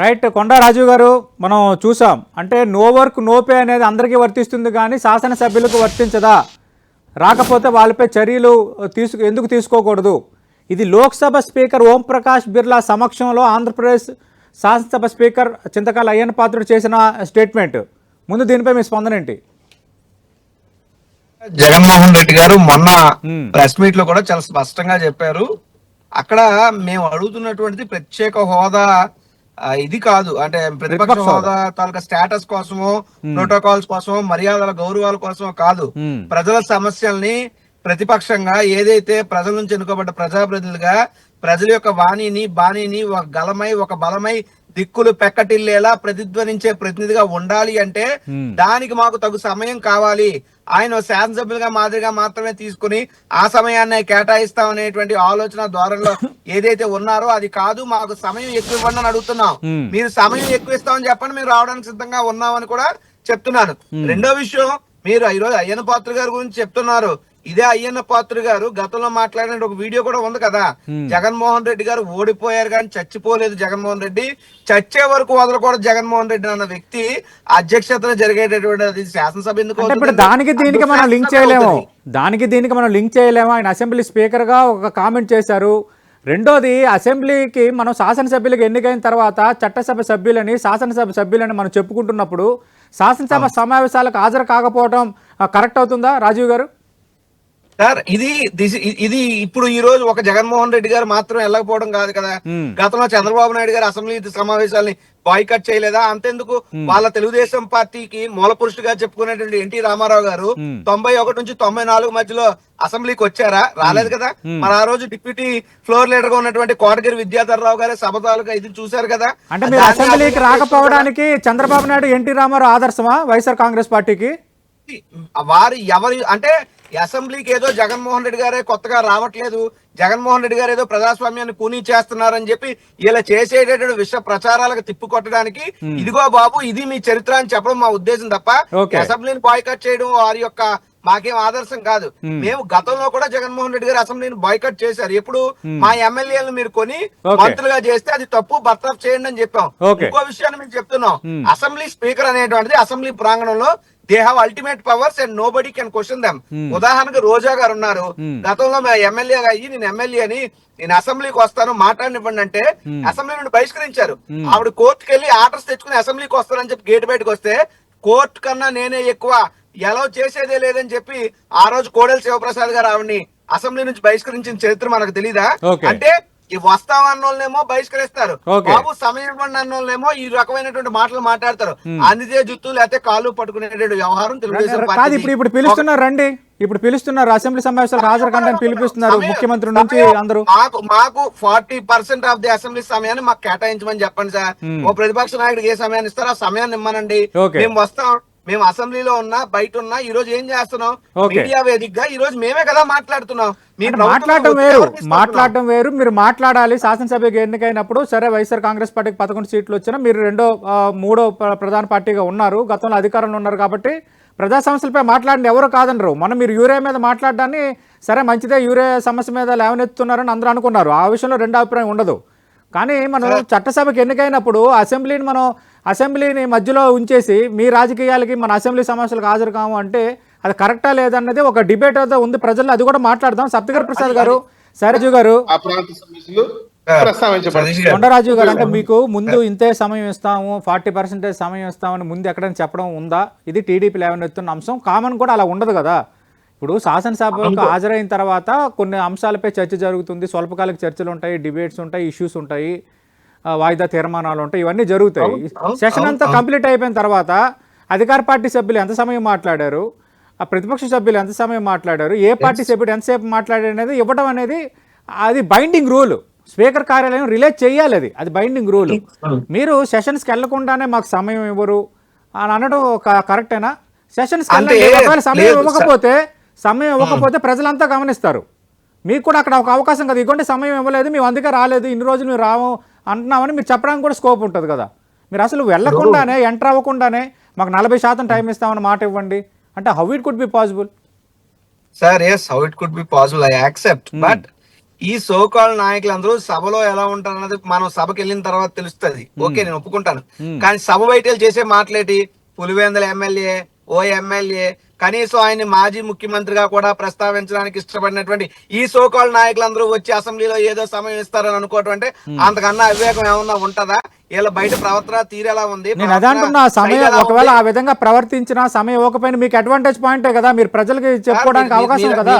Right కొండా రాజు గారు మనం చూసాం. అంటే నో వర్క్ నో పే అనేది అందరికీ వర్తిస్తుంది కానీ శాసనసభ్యులకు వర్తించదా? రాకపోతే వాళ్ళపై చర్యలు తీసుకు ఎందుకు తీసుకోకూడదు? ఇది లోక్సభ స్పీకర్ ఓం ప్రకాష్ బిర్లా సమక్షంలో ఆంధ్రప్రదేశ్ శాసనసభ స్పీకర్ చింతకాల అయ్యన్న పాత్రుడు చేసిన స్టేట్మెంట్. ముందు దీనిపై మీ స్పందన ఏంటి? జగన్మోహన్ రెడ్డి గారు మొన్న. ప్రెస్ మీట్లో కూడా చాలా స్పష్టంగా చెప్పారు. అక్కడ మేము అడుగుతున్నటువంటిది ప్రత్యేక హోదా ఇది కాదు అంటే ప్రతిపక్ష హోదా. తాలూకా స్టేటస్ కోసమో ప్రోటోకాల్స్ కోసమో మర్యాదల గౌరవాల కోసమో కాదు. ప్రజల సమస్యల్ని ప్రతిపక్షంగా ఏదైతే ప్రజల నుంచి ఎన్నుకోబడ్డ ప్రజాప్రతినిధులుగా ప్రజల యొక్క వాణిని బాణిని ఒక గలమై ఒక బలమై దిక్కులు పెక్కటిల్లేలా ప్రతిధ్వనించే ప్రతినిధిగా ఉండాలి అంటే. దానికి మాకు తగు సమయం కావాలి. ఆయన శాసనసభ్యులుగా మాదిరిగా మాత్రమే తీసుకుని ఆ సమయాన్ని కేటాయిస్తాం అనేటువంటి ఆలోచన ద్వారంలో ఏదైతే ఉన్నారో అది కాదు. మాకు సమయం ఎక్కువ ఇవ్వండి అని అడుగుతున్నాం. మీరు సమయం ఎక్కువ ఇస్తామని చెప్పండి. మేము రావడానికి సిద్ధంగా ఉన్నామని కూడా చెప్తున్నాను. రెండో విషయం మీరు ఈరోజు అయ్యన్న పాత్ర గారి గురించి చెప్తున్నారు. ఇదే అయ్యన్న పాత్ర గారు గతంలో మాట్లాడిన ఒక వీడియో కూడా ఉంది కదా. జగన్మోహన్ రెడ్డి గారు ఓడిపోయారు కానీ చచ్చిపోలేదు జగన్మోహన్ రెడ్డి. చచ్చే వరకు వదలకూడదు జగన్మోహన్ రెడ్డి అన్న వ్యక్తి అధ్యక్షతన జరిగేటటువంటి శాసనసభ ఎందుకు? దానికి దీనికి మనం లింక్ చేయలేము. దానికి దీనికి మనం లింక్ చేయలేము. ఆయన అసెంబ్లీ స్పీకర్గా ఒక కామెంట్ చేశారు. రెండోది అసెంబ్లీకి మనం శాసనసభ్యులకు ఎన్నికైన తర్వాత చట్టసభ సభ్యులని శాసనసభ సభ్యులని మనం చెప్పుకుంటున్నప్పుడు శాసనసభ సమావేశాలకు హాజరు కాకపోవడం కరెక్ట్ అవుతుందా రాజీవ్ గారు? సార్ ఇది ఇది ఇప్పుడు ఈ రోజు ఒక జగన్మోహన్ రెడ్డి గారు మాత్రం వెళ్ళకపోవడం కాదు కదా. గతంలో చంద్రబాబు నాయుడు గారు అసెంబ్లీ సమావేశాలని బాయ్కట్ చేయలేదా? అంతెందుకు వాళ్ళ తెలుగుదేశం పార్టీకి మూల పురుషుడిగా చెప్పుకునేటువంటి ఎన్టీ రామారావు గారు. తొంభై ఒకటి నుంచి తొంభై నాలుగు మధ్యలో అసెంబ్లీకి వచ్చారా? రాలేదు కదా? మరి ఆ రోజు డిప్యూటీ ఫ్లోర్ లీడర్గా ఉన్నటువంటి కోటగిరి విద్యాధర్ రావు గారు సభ తాలూకా ఇది చూశారు కదా? అంటే మీరు అసెంబ్లీకి రాకపోవడానికి చంద్రబాబు నాయుడు ఎన్టీ రామారావు ఆదర్శమా వైఎస్ఆర్ కాంగ్రెస్ పార్టీకి? వారు ఎవరు అంటే అసెంబ్లీకి ఏదో జగన్మోహన్ రెడ్డి గారే కొత్తగా రావట్లేదు జగన్మోహన్ రెడ్డి గారు ఏదో ప్రజాస్వామ్యాన్ని కూనీ చేస్తున్నారని చెప్పి ఇలా చేసేటటువంటి విష ప్రచారాలకు తిప్పికొట్టడానికి ఇదిగో బాబు ఇది మీ చరిత్ర అని చెప్పడం మా ఉద్దేశం తప్ప. అసెంబ్లీని బాయ్కట్ చేయడం వారి యొక్క మాకేం ఆదర్శం కాదు. మేము. గతంలో కూడా జగన్మోహన్ రెడ్డి గారు అసెంబ్లీని బాయ్కట్ చేశారు. ఎప్పుడు మా ఎమ్మెల్యేలను మీరు కొని. మంత్రులుగా చేస్తే అది తప్పు బర్తరఫ్ చేయండి అని చెప్పాం. ఇంకో విషయాన్ని మేము చెప్తున్నాం. అసెంబ్లీ స్పీకర్ అనేటువంటిది అసెంబ్లీ ప్రాంగణంలో they have ultimate powers and nobody can question them ఉదాహరణకు రోజా గారు ఉన్నారు. గతంలో మా ఎమ్మెల్యేగా అయ్యి నేను ఎమ్మెల్యే అని నేను అసెంబ్లీకి వస్తాను మాట్లాడినివ్వండి అంటే అసెంబ్లీ నుండి బహిష్కరించారు. ఆవిడ కోర్టుకి వెళ్ళి ఆర్డర్స్ తెచ్చుకుని అసెంబ్లీకి వస్తానని చెప్పి గేట్ బయటకు వస్తే కోర్టు కన్నా నేనే ఎక్కువ ఎలా చేసేదే లేదని చెప్పి ఆ రోజు కోడెల శివప్రసాద్ గారు ఆవిడని అసెంబ్లీ నుంచి బహిష్కరించిన చరిత్ర మనకు తెలీదా. అంటే ఈ వస్తామన్న వాళ్ళేమో బహిష్కరిస్తారు. బాబు సమయం ఇవ్వండి అన్న వాళ్ళేమో ఈ రకమైనటువంటి మాటలు మాట్లాడతారు. అందితే జుత్తు లేకపోతే కాళ్ళు పట్టుకునేటువంటి వ్యవహారం తెలుగుదేశం. ఇప్పుడు ఇప్పుడు పిలుస్తున్నారు రండి. ఇప్పుడు పిలుస్తున్నారు అసెంబ్లీ సమావేశాలకు హాజరు కంటే పిలిపిస్తున్నారు ముఖ్యమంత్రి నుంచి అందరూ. మాకు మాకు forty percent of the assembly సమయాన్ని మాకు కేటాయించమని చెప్పండి సార్. ఓ ప్రతిపక్ష నాయకుడికి ఏ సమయాన్ని ఇస్తారో ఆ సమయాన్ని ఇమ్మనండి. మేము వస్తాం. మేము అసెంబ్లీలో ఉన్నా బయట ఉన్నా ఈ రోజు ఏం చేస్తున్నాం. మీడియా వేదికగా ఈ రోజు మేమే కదా మాట్లాడుతున్నాం. మాట్లాడటం వేరు? మాట్లాడటం వేరు. మీరు మాట్లాడాలి. శాసనసభకి ఎన్నికైనప్పుడు సరే వైఎస్ఆర్ కాంగ్రెస్ పార్టీకి పదకొండు సీట్లు వచ్చినా మీరు రెండో మూడో ప్ర- ప్రధాన పార్టీగా ఉన్నారు. గతంలో అధికారంలో ఉన్నారు కాబట్టి ప్రజా సమస్యలపై మాట్లాడండి ఎవరు కాదనరు. మనం మీరు యూరియా మీద మాట్లాడడాన్ని సరే మంచిదే. యూరియా సమస్య మీద లేవనెత్తున్నారని అందరూ అనుకున్నారు. ఆ విషయంలో రెండు అభిప్రాయం ఉండదు. కానీ మనం చట్టసభకి ఎన్నికైనప్పుడు అసెంబ్లీని మనం అసెంబ్లీని మధ్యలో ఉంచేసి మీ రాజకీయాలకి మన అసెంబ్లీ సమస్యలకు హాజరు కాము అంటే అది కరెక్టా లేదన్నది ఒక డిబేట్ అయితే ఉంది. ప్రజల్లో అది కూడా మాట్లాడదాం. సప్తగిరి ప్రసాద్ గారు శైలజు గారు. కొండరాజు గారు అంటే మీకు ముందు ఇంతే సమయం ఇస్తాము ఫార్టీ పర్సెంటేజ్ సమయం ఇస్తామని ముందు ఎక్కడైనా చెప్పడం ఉందా? ఇది టీడీపీ లేవనెత్తున్న అంశం. కామన్ కూడా అలా ఉండదు కదా. ఇప్పుడు శాసనసభకు హాజరైన తర్వాత కొన్ని అంశాలపై చర్చ జరుగుతుంది. స్వల్పకాలిక చర్చలు ఉంటాయి డిబేట్స్ ఉంటాయి ఇష్యూస్ ఉంటాయి. వాయిదా తీర్మానాలు ఉంటాయి ఇవన్నీ జరుగుతాయి. సెషన్ అంతా కంప్లీట్ అయిపోయిన తర్వాత అధికార పార్టీ సభ్యులు ఎంత సమయం మాట్లాడారు? ఆ ప్రతిపక్ష సభ్యులు ఎంత సమయం మాట్లాడారు? ఏ పార్టీ సభ్యుడు ఎంతసేపు మాట్లాడారు అనేది ఇవ్వడం అనేది అది బైండింగ్ రూల్ స్పీకర్ కార్యాలయం రిలేజ్ చేయాలి అది. అది బైండింగ్ రూల్ మీరు సెషన్స్కి వెళ్ళకుండానే మాకు సమయం ఇవ్వరు అని అనడం కరెక్టేనా ఒకవేళ సమయం ఇవ్వకపోతే సమయం ఇవ్వకపోతే ప్రజలంతా గమనిస్తారు. మీకు కూడా అక్కడ ఒక అవకాశం కదా. ఇగోండి సమయం ఇవ్వలేదు మేము అందుకే రాలేదు ఇన్ని రోజులు మేము రాము అంటున్నామని మీరు చెప్పడానికి కూడా స్కోప్ ఉంటుంది కదా. మీరు అసలు వెళ్ళకుండానే ఎంటర్ అవ్వకుండానే మాకు నలభై శాతం టైం ఇస్తామని మాట ఇవ్వండి. అంటే how it could be possible sir yes how it could be possible I accept but ఈ సోకాల్ నాయకులందరూ సభలో ఎలా ఉంటారు అన్నది మనం సభకి వెళ్ళిన తర్వాత తెలుస్తుంది. ఓకే నేను ఒప్పుకుంటాను. కానీ సభ బయటలు చేసే మాట్లాడి పులివేందల ఎమ్మెల్యే ఓ ఎమ్మెల్యే కనీసం ఆయన మాజీ ముఖ్యమంత్రిగా కూడా ప్రస్తావించడానికి ఇష్టపడినటువంటి ఈ సోకాల్ నాయకులందరూ వచ్చి అసెంబ్లీలో ఏదో సమయం ఇస్తారని అనుకోవటం అంటే అంతకన్నా అవివేకం ఏమన్నా ఉంటదా? వీళ్ళ బయట ప్రవర్తన తీరేలా ఉంది? నేను అదే అంటున్నా సమయం ఒకవేళ ఆ విధంగా ప్రవర్తించిన సమయం ఇవ్వకపోయినా మీకు అడ్వాంటేజ్ పాయింటే కదా మీరు ప్రజలకి చెప్పుకోవడానికి అవకాశం కదా.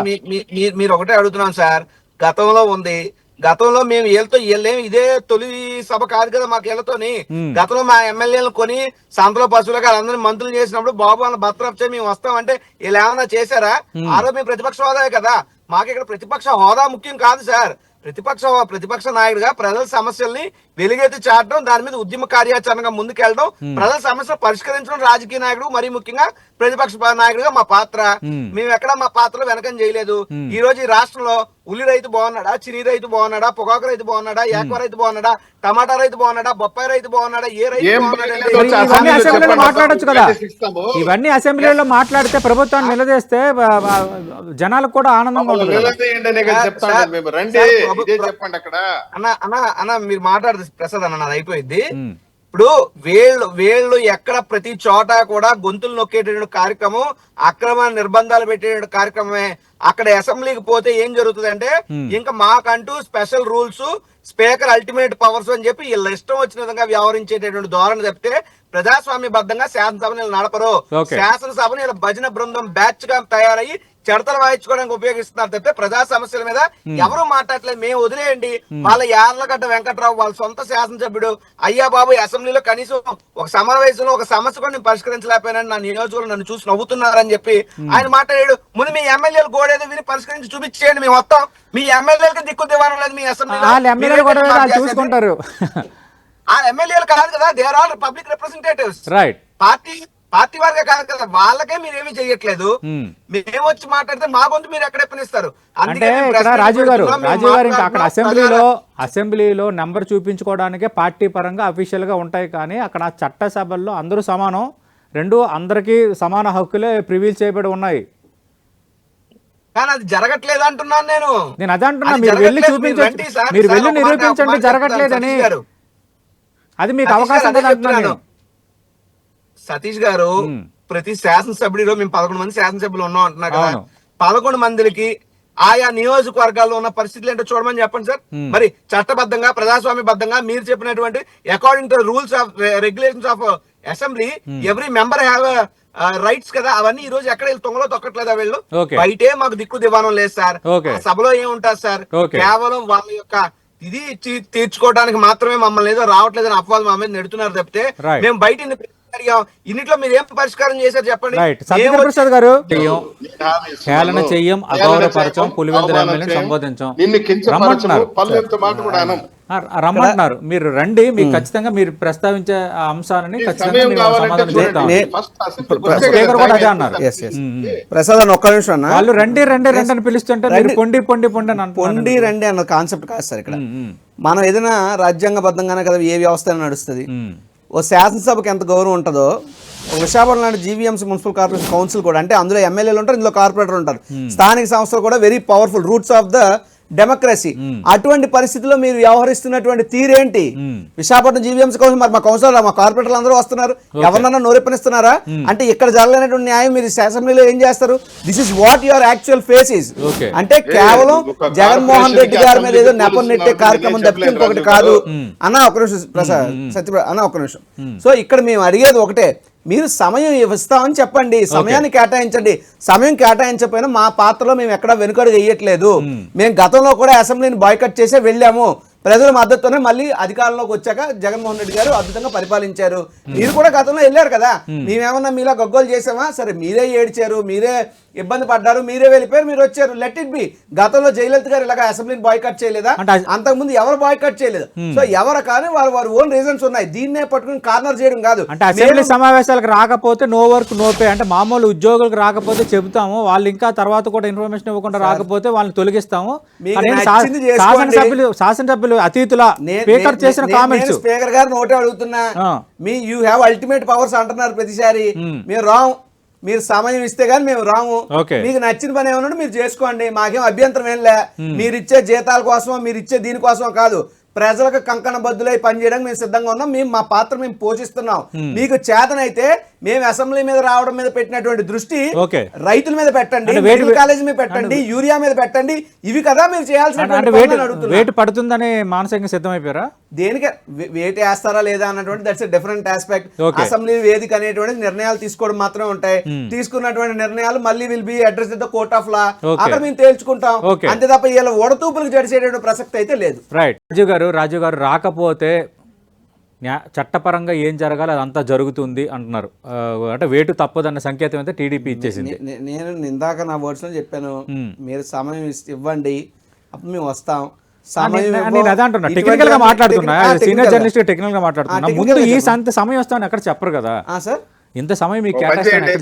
మీరు ఒకటే అడుగుతున్నాం సార్. గతంలో ఉంది గతంలో మేము వీళ్ళతో వీళ్ళేం. ఇదే తొలి సభ కాదు కదా మాకు వీళ్ళతోని. గతంలో మా ఎమ్మెల్యేలు కొని సంతలో పశువులుగా అందరినీ మంత్రులు చేసినప్పుడు బాబు వాళ్ళ భర్తరప్చే మేము వస్తామంటే వీళ్ళు ఏమైనా చేశారా? ఆ రోజు మేము ప్రతిపక్ష హోదా కదా. మాకు ఇక్కడ ప్రతిపక్ష హోదా ముఖ్యం కాదు సార్. ప్రతిపక్ష ప్రతిపక్ష నాయకుడిగా ప్రజల సమస్యల్ని వెలుగెత్తి చాటడం దాని మీద ఉద్యమ కార్యాచరణగా ముందుకెళ్ళడం ప్రజల సమస్యలు పరిష్కరించడం రాజకీయ నాయకుడు మరీ ముఖ్యంగా ప్రతిపక్ష నాయకుడిగా మా పాత్ర. మేము. ఎక్కడ మా పాత్రలో వెనకం చేయలేదు. ఈ రోజు ఈ రాష్ట్రంలో ఉల్లి రైతు బాగున్నాడా? చిని రైతు బాగున్నాడా? పొగాకు రైతు బాగున్నాడా? ఏకవ రైతు బాగున్నాడా? టమాటా రైతు బాగున్నాడా? బొప్పాయి రైతు బాగున్నాడా? ఏ రైతు. మాట్లాడొచ్చు కదా. ఇవన్నీ అసెంబ్లీలో మాట్లాడితే ప్రభుత్వాన్ని నిలదీస్తే జనాలకు కూడా ఆనందంగా ఉంటుంది అన్న అన్న అన్న మీరు మాట్లాడదు ప్రసాద్ అన్న నాది అయిపోయింది. ఇప్పుడు వీళ్ళు వీళ్ళు ఎక్కడ ప్రతి చోట కూడా గొంతులు నొక్కేటటువంటి కార్యక్రమం అక్రమ నిర్బంధాలు పెట్టేటువంటి కార్యక్రమమే. అక్కడ అసెంబ్లీకి పోతే ఏం జరుగుతుంది అంటే ఇంకా మాకంటూ special rules speaker ultimate powers అని చెప్పి వీళ్ళ ఇష్టం వచ్చిన విధంగా వ్యవహరించేటటువంటి ధోరణి తప్పితే ప్రజాస్వామ్యబద్ధంగా శాసనసభని వీళ్ళు నడపరు. శాసనసభని భజన బృందం బ్యాచ్గా తయారయ్యి చెడతలు వాయించుకోవడానికి ఉపయోగిస్తున్నారు తప్పితే ప్రజా సమస్యల మీద ఎవరు మాట్లాడలేదు మేము వదిలేయండి. వాళ్ళ యార్లగడ్డ వెంకట్రావు వాళ్ళ సొంత శాసనసభ్యుడు అయ్యా బాబు అసెంబ్లీలో కనీసం ఒక సమావేశంలో ఒక సమస్య కూడా నేను పరిష్కరించలేకపోయినా నా నియోజకవర్గం నన్ను చూసి నవ్వుతున్నారని చెప్పి ఆయన మాట్లాడాడు. ముందు మీ ఎమ్మెల్యేలు గోడేదో విని పరిష్కరించి చూపించేయండి మేము మొత్తం మీ ఎమ్మెల్యేలకి దిక్కు దివారం లేదు మీ? చూసుకుంటారు. ఆ ఎమ్మెల్యేలు కాదు కదా they are all public representatives right party party వారిగా కాదు కదా వాళ్ళకే మీరు ఏమీ చెయ్యట్లేదు Hmm. మేము వచ్చి మాట్లాడితే మా గొంతు మీరు ఎక్కడ ఎప్పనిస్తారు అంటే ఇక్కడ రాజీవ్ గారు రాజీవ్ గారు ఇంకా అక్కడ అసెంబ్లీలో అసెంబ్లీలో నెంబర్ చూపించుకోవడానికే పార్టీ పరంగా అఫీషియల్గా ఉంటాయి కానీ అక్కడ చట్టసభల్లో అందరూ సమానం రెండు అందరికీ సమాన హక్కులే ప్రివీల్ చేయబడి ఉన్నాయి కానీ అది జరగట్లేదు అంటున్నాను నేను నేను అదే అంటున్నా మీరు వెళ్ళి చూపించండి. మీరు వెళ్ళి నిరూపించండి జరగట్లేదని. అది మీకు అవకాశం అంటున్నాను. సతీష్ గారు. ప్రతి శాసనసభ్యుడిలో మేము పదకొండు మంది శాసనసభ్యులు ఉన్నాం అంటున్నారు కదా. పదకొండు మందికి ఆయా నియోజకవర్గాల్లో ఉన్న పరిస్థితులు ఏంటో చూడమని చెప్పండి సార్ మరి చట్టబద్ధంగా ప్రజాస్వామ్యబద్ధంగా మీరు చెప్పినటువంటి according to rules of regulations of assembly every member have rights కదా అవన్నీ ఈ రోజు ఎక్కడ తొంగలో తొక్కట్లేదా వీళ్ళు. బయటే మాకు దిక్కు దివానం లేదు సార్ సభలో ఏముంటారు సార్. కేవలం వాళ్ళ యొక్క ఇది తీర్చుకోవడానికి మాత్రమే మమ్మల్ని ఏదో రావట్లేదని అపవాదం మా మీద నెడుతున్నారు తప్పితే. మేము బయట అడిగాం ఇన్నిట్లో మీరు ఏం పరిష్కారం చేశారు చెప్పండి? ప్రసాద్ గారు. హేళన చెయ్యం అగౌరవపరచం చేయము, పులివెందుల ఎమ్మెల్యేని సంబోధించం. రమ్మంటున్నారు. అనం. మీరు రండి మీకు ఖచ్చితంగా మీరు ప్రస్తావించే ఆ అంశాలని ఖచ్చితంగా సమాధానం స్పీకర్ కూడా అదే అన్నారు. ప్రసాద్ అన్న ఒక్క నిమిషం అన్న. వాళ్ళు రండి రండి రండి అని పిలుస్తుంటే మీరు. పొండి పొండి పొండి అని. పొండి రండి అన్న కాన్సెప్ట్ కాదు సార్ ఇక్కడ. మనం ఏదైనా రాజ్యాంగబద్ధంగానే కదా ఏ వ్యవస్థ అయినా నడుస్తుంది. ఓ శాసనసభకి ఎంత గౌరవం ఉంటుందో విశాఖపట్నం లాంటి జీవీఎంసీ మున్సిపల్ కార్పొరేషన్ కౌన్సిల్ కూడా అంటే అందులో ఎమ్మెల్యేలు ఉంటారు ఇందులో కార్పొరేటర్ ఉంటారు. స్థానిక సంస్థలు కూడా very powerful roots of the democracy. అటువంటి పరిస్థితిలో మీరు వ్యవహరిస్తున్నటువంటి తీరేంటి? విశాఖపట్నం జీవీఎంసీ కౌన్సిల్ మరి మా కౌన్సిలర్ మా కార్పొరేటర్లు అందరూ వస్తున్నారు. ఎవరినన్నా నోరెప్పనిస్తున్నారా? అంటే ఇక్కడ జరగలేనటువంటి న్యాయం మీరు అసెంబ్లీలో ఏం చేస్తారు? This is what your actual face is. అంటే కేవలం జగన్మోహన్ రెడ్డి గారి మీద ఏదో నెపం నెట్టే కార్యక్రమం తప్పితే ఇంకొకటి కాదు. అన్న ఒక నిమిషం ప్రసాద్ సత్యప్ర అన్న ఒక నిమిషం. సో ఇక్కడ మేము అడిగేది ఒకటే మీరు సమయం ఇస్తామని చెప్పండి. సమయాన్ని కేటాయించండి. సమయం కేటాయించకపోయినా మా పాత్రలో మేము ఎక్కడ వెనుకడుగు వేయట్లేదు. మేము. గతంలో కూడా అసెంబ్లీని బాయ్కట్ చేసే వెళ్ళాము. ప్రజల మద్దతుతోనే మళ్ళీ అధికారంలోకి వచ్చాక జగన్మోహన్ రెడ్డి గారు అద్భుతంగా పరిపాలించారు. మీరు కూడా గతంలో వెళ్ళారు కదా. మేమేమన్నా మీలా గొగ్గోలు చేసామా? సరే మీరే ఏడ్చారు మీరే ఇబ్బంది పడ్డారు మీరే వెళ్ళిపోయారు మీరు వచ్చారు. లెట్ ఇట్ బి గతంలో జయలలిత గారు ఇలాగ అసెంబ్లీని బాయ్కట్ చేయలేదా? అంతకుముందు ఎవరు బాయ్కట్ చేయలేదు. సో ఎవరు కానీ వారు వారి ఓన్ రీజన్స్ ఉన్నాయి. దీన్నే పట్టుకుని కార్నర్ చేయడం కాదు. అంటే అసెంబ్లీ సమావేశాలకు రాకపోతే నో వర్క్ నో పే అంటే మామూలు ఉద్యోగులకు రాకపోతే చెబుతాము. వాళ్ళు ఇంకా తర్వాత కూడా ఇన్ఫర్మేషన్ ఇవ్వకుండా రాకపోతే వాళ్ళని తొలగిస్తాము. శాసనసభ్యులు శాసనసభ్యులు అతీతుల నే- స్పీకర్ చేసిన కామెంట్స్ స్పీకర్ గారు నోటే అడుగుతున్నా. మీ యూ హ్యావ్ అల్టిమేట్ పవర్స్ అంటున్నారు ప్రతిసారి. మేము రాం మీరు సమయం ఇస్తే గానీ మేము రాము. మీకు నచ్చిన పని ఏమన్నా మీరు చేసుకోండి. మాకేం అభ్యంతరం ఏం లే. మీరు ఇచ్చే జీతాల కోసమో మీరు ఇచ్చే దీనికోసమో కాదు. ప్రజలకు కంకణ బద్దులై పనిచేయడానికి మేము సిద్ధంగా ఉన్నాం. మేము మా పాత్ర మేము పోషిస్తున్నాం. మీకు చేతనైతే మేము అసెంబ్లీ మీద రావడం మీద పెట్టినటువంటి దృష్టి. రైతుల మీద పెట్టండి కాలేజ్ మీద పెట్టండి యూరియా మీద పెట్టండి ఇవి కదా మీరు చేయాల్సిన పడుతుందని మానసికంగా సిద్ధమైపోయారా? దేనికి? వేట వేస్తారా లేదా అన్నటువంటి దట్స్ డిఫరెంట్ ఆస్పెక్ట్. అసెంబ్లీ వేదిక అనేటువంటి నిర్ణయాలు తీసుకోవడం మాత్రమే ఉంటాయి. తీసుకున్నటువంటి నిర్ణయాలు మళ్ళీ will be address the court of law. అక్కడ మేము తేల్చుకుంటాం. అంతే తప్ప ఇలా ఓడతూపులకు జడిసేటువంటి ప్రసక్తి అయితే లేదు. రైట్ రాజు గారు రాజు గారు రాకపోతే చట్టపరంగా ఏం జరగాలి అదంతా జరుగుతుంది అంటున్నారు. అంటే వేటు తప్పదన్న సంకేతం అయితే టీడీపీ ఇచ్చేసింది. నేను ఇందాక నా వర్డ్స్లో చెప్పాను. మీరు సమయం ఇవ్వండి అప్పుడు మేము వస్తాం. నేను- అదే అంటున్నా. టెక్నికల్గా మాట్లాడుతున్నా. సీనియర్ టెక్నికల్ జర్నలిస్ట్ టెక్నికల్గా. మాట్లాడుతున్నా. ముందు ఈ సంత సమయం వస్తామని ఎక్కడ చెప్పరు కదా. ఆ, సార్. ఇంత సమయం మీకు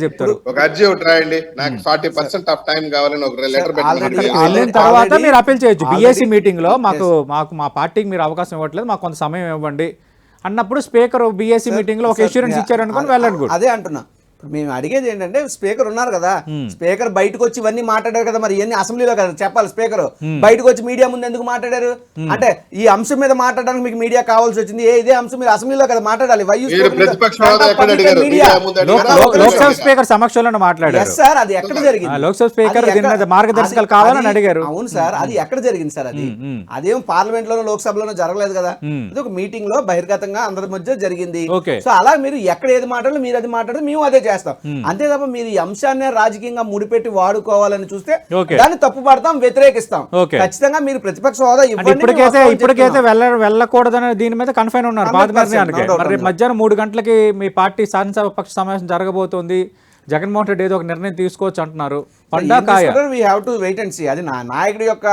చెప్తారు? ఒక అర్జీ ఒకటి రాయండి నాకు ఫార్టీ పర్సెంట్ ఆఫ్ టైం కావాలని ఒక లెటర్ already- అక్కడికి already- వెళ్ళిన తర్వాత already- మీరు అప్పీల్ చేయొచ్చు. already- బీఎస్సీ మీటింగ్లో మాకు మాకు మా పార్టీకి మీరు అవకాశం ఇవ్వట్లేదు. మాకు కొంత సమయం ఇవ్వండి. అన్నప్పుడు స్పీకర్ బీఎస్సీ మీటింగ్లో ఒక ఇన్సూరెన్స్ ఇచ్చారనుకోని వెళ్ళండి కూడా. అదే అంటున్నా. ఇప్పుడు మేము అడిగేది ఏంటంటే స్పీకర్ ఉన్నారు కదా స్పీకర్ బయటకు వచ్చి ఇవన్నీ మాట్లాడారు కదా మరి ఇవన్నీ అసెంబ్లీలో కదా చెప్పాలి స్పీకర్. బయటకు వచ్చి మీడియా ముందు ఎందుకు మాట్లాడారు? అంటే ఈ అంశం మీద మాట్లాడడానికి మీకు మీడియా కావాల్సి వచ్చింది. ఏ ఇదే అంశం మీరు అసెంబ్లీలో కదా మాట్లాడాలి. లోక్సభ స్పీకర్ సమక్షంలో మాట్లాడారు. సార్ అది ఎక్కడ జరిగింది? లోక్సభ స్పీకర్ మార్గదర్శకాలు కావాలని అడిగారు. అవును సార్ అది ఎక్కడ జరిగింది సార్ అది? అదేం పార్లమెంట్ లోనో లోక్సభలోనో జరగలేదు కదా? ఇది ఒక మీటింగ్లో బహిర్గతంగా అందరి మధ్య జరిగింది. సో అలా మీరు ఎక్కడ ఏది మాట్లాడాలో మీరు అది మాట్లాడితే మేము అదే చేస్తాం అంతే తప్ప మీరు ఈ అంశాన్ని రాజకీయంగా ముడిపెట్టి వాడుకోవాలని చూస్తే. దాన్ని తప్పు పడతాం వ్యతిరేకిస్తాం. ఖచ్చితంగా మీరు ప్రతిపక్ష హోదా ఇప్పటికైతే ఇప్పటికైతే. వెళ్ళ వెళ్ళకూడదని దీని మీద కన్ఫైన్ ఉన్నారు పాత 100% నిర్ణయానికి no doubt, మరి రేపు no doubt. మధ్యాహ్నం మూడు గంటలకి మీ పార్టీ శాసనసభ పక్ష సమావేశం జరగబోతోంది జగన్మోహన్ రెడ్డి ఏదో ఒక నిర్ణయం తీసుకోవచ్చు అంటున్నారు. అది నా నాయకుడి యొక్క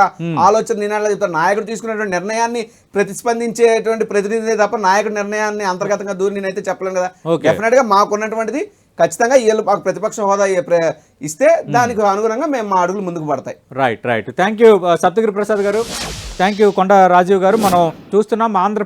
ఆలోచన నేను చెప్తాను నాయకుడు తీసుకున్నటువంటి నిర్ణయాన్ని ప్రతిస్పందించేటువంటి ప్రతినిధి తప్ప నాయకుడి నిర్ణయాన్ని అంతర్గతంగా దూరి నేనైతే చెప్పలేను కదా. డెఫినెట్గా మాకున్నటువంటిది ఖచ్చితంగా వీళ్ళు మాకు ప్రతిపక్ష హోదా ఇస్తే దానికి అనుగుణంగా మేము మా అడుగులు ముందుకు పడతాయి. Right right thank you Saptagiri Prasad garu. Thank you కొండ రాజీవ్ గారు. మనం చూస్తున్నాం ఆంధ్ర